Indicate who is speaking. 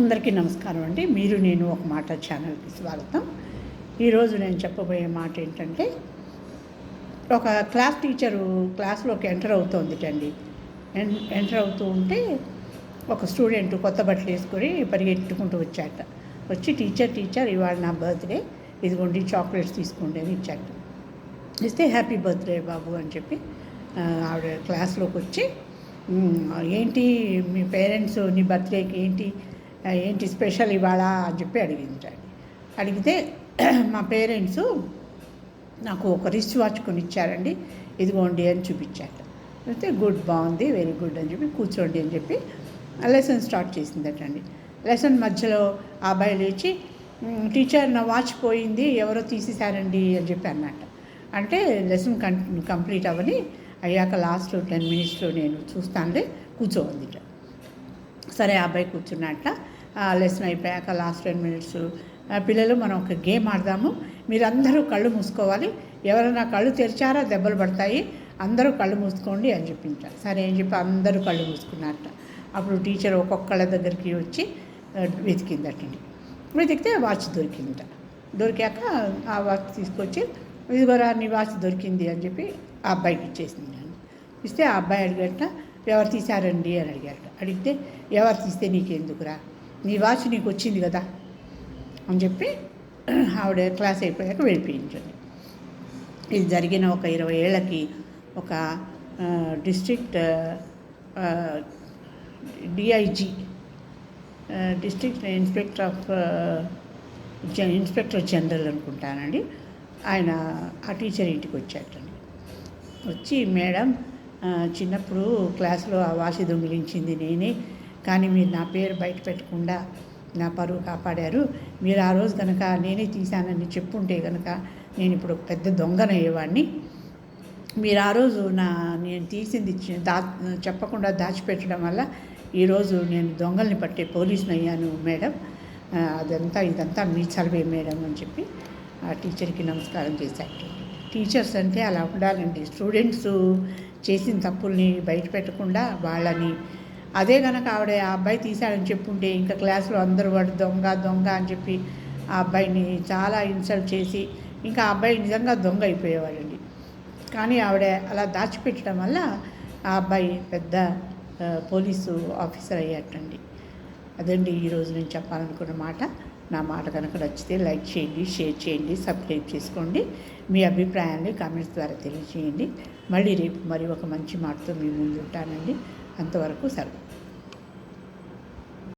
Speaker 1: అందరికీ నమస్కారం అండి. మీరు నేను ఒక మాట ఛానల్కి స్వాగతం. ఈరోజు నేను చెప్పబోయే మాట ఏంటంటే ఒక క్లాస్ టీచరు క్లాస్లోకి ఎంటర్ అవుతోంది అండి. ఎంటర్ అవుతూ ఉంటే ఒక స్టూడెంట్ కొత్త బట్టలు వేసుకొని పరిగెట్టుకుంటూ వచ్చాట. వచ్చి టీచర్ టీచర్ ఇవాళ నా బర్త్డే. ఇదిగోండి చాక్లెట్స్ తీసుకోండి అని ఇచ్చాట. ఇస్తే హ్యాపీ బర్త్డే బాబు అని చెప్పి ఆవిడ క్లాస్లోకి వచ్చి ఏంటి మీ పేరెంట్స్ నీ బర్త్డేకి ఏంటి ఏంటి స్పెషల్ ఇవాళ అని చెప్పి అడిగింది. అడిగితే మా పేరెంట్స్ నాకు ఒక రిస్ట్ వాచ్ కొని ఇచ్చారండి ఇదిగోండి అని చూపించాట అయితే గుడ్ బాగుంది వెరీ గుడ్ అని చెప్పి కూర్చోండి అని చెప్పి లెసన్ స్టార్ట్ చేసిందటండి. లెసన్ మధ్యలో ఆ అబ్బాయి లేచి టీచర్ నా వాచ్ పోయింది ఎవరో తీసేశారండి అని చెప్పి అన్నట్ట అంటే లెసన్ కం కంప్లీట్ అవ్వని అయ్యాక లాస్ట్ టెన్ మినిట్స్లో నేను చూస్తానులే కూర్చోందిట సరే ఆ అబ్బాయి కూర్చున్నట్ట లెసన్ అయిపోయాక లాస్ట్ టెన్ మినిట్స్. పిల్లలు మనం ఒక గేమ్ ఆడదాము. మీరందరూ కళ్ళు మూసుకోవాలి. ఎవరైనా కళ్ళు తెరిచారా దెబ్బలు పడతాయి అందరూ కళ్ళు మూసుకోండి అని చెప్పించారు సరే అని చెప్పి అందరూ కళ్ళు మూసుకున్నారట. అప్పుడు టీచర్ ఒక్కొక్కళ్ళ దగ్గరికి వచ్చి వెతికిందటండి వెతికితే వాచ్ దొరికిందట. దొరికాక ఆ వాచ్ తీసుకొచ్చి ఇదిగోరా నీ వాచ్ దొరికింది అని చెప్పి ఆ అబ్బాయికి ఇచ్చేసింది అని ఇస్తే ఆ అబ్బాయి అడిగట ఎవరు తీశారండి? అని అడిగారట. అడిగితే ఎవరు తీస్తే నీకెందుకురా? నీ వాచ్ నీకు వచ్చింది కదా అని చెప్పి ఆవిడ క్లాస్ అయిపోయాక వెళ్ళిపోయించింది ఇది జరిగిన ఒక ఇరవై ఏళ్ళకి ఒక district DIG district inspector of inspector general అనుకుంటానండి. ఆయన ఆ టీచర్ ఇంటికి వచ్చాటండి వచ్చి మేడం చిన్నప్పుడు క్లాస్లో ఆ వాసి దొంగిలించింది నేనే. కానీ మీరు నా పేరు బయట పెట్టకుండా నా పరువు కాపాడారు. మీరు ఆ రోజు కనుక నేనే తీశానని చెప్పుంటే కనుక నేను ఇప్పుడు పెద్ద దొంగనయ్యేవాడిని మీరు ఆ రోజు నా నేను తీసింది దా చెప్పకుండా దాచిపెట్టడం వల్ల ఈరోజు నేను దొంగల్ని పట్టే పోలీసుని అయ్యాను మేడం. అదంతా ఇదంతా మీ చదివే మేడం అని చెప్పి ఆ టీచర్కి నమస్కారం చేశాను టీచర్స్ అంటే అలా ఉండాలండి. స్టూడెంట్స్ చేసిన తప్పుల్ని బయట పెట్టకుండా వాళ్ళని అదే కనుక ఆవిడ ఆ అబ్బాయి తీశాడని చెప్పుంటే ఇంకా క్లాసులో అందరూ వాడు దొంగ దొంగ అని చెప్పి ఆ అబ్బాయిని చాలా ఇన్సల్ట్ చేసి ఇంకా ఆ అబ్బాయి నిజంగా దొంగ అయిపోయేవాడండి కానీ ఆవిడ అలా దాచిపెట్టడం వల్ల ఆ అబ్బాయి పెద్ద పోలీసు ఆఫీసర్ అయ్యాటండి. అదండి ఈరోజు నేను చెప్పాలనుకున్న మాట. నా మాట కనుక నచ్చితే లైక్ చేయండి షేర్ చేయండి సబ్స్క్రైబ్ చేసుకోండి. మీ అభిప్రాయాన్ని కామెంట్స్ ద్వారా తెలియజేయండి. మళ్ళీ రేపు మరి ఒక మంచి మాటతో మీ ముందు ఉంటానండి and to work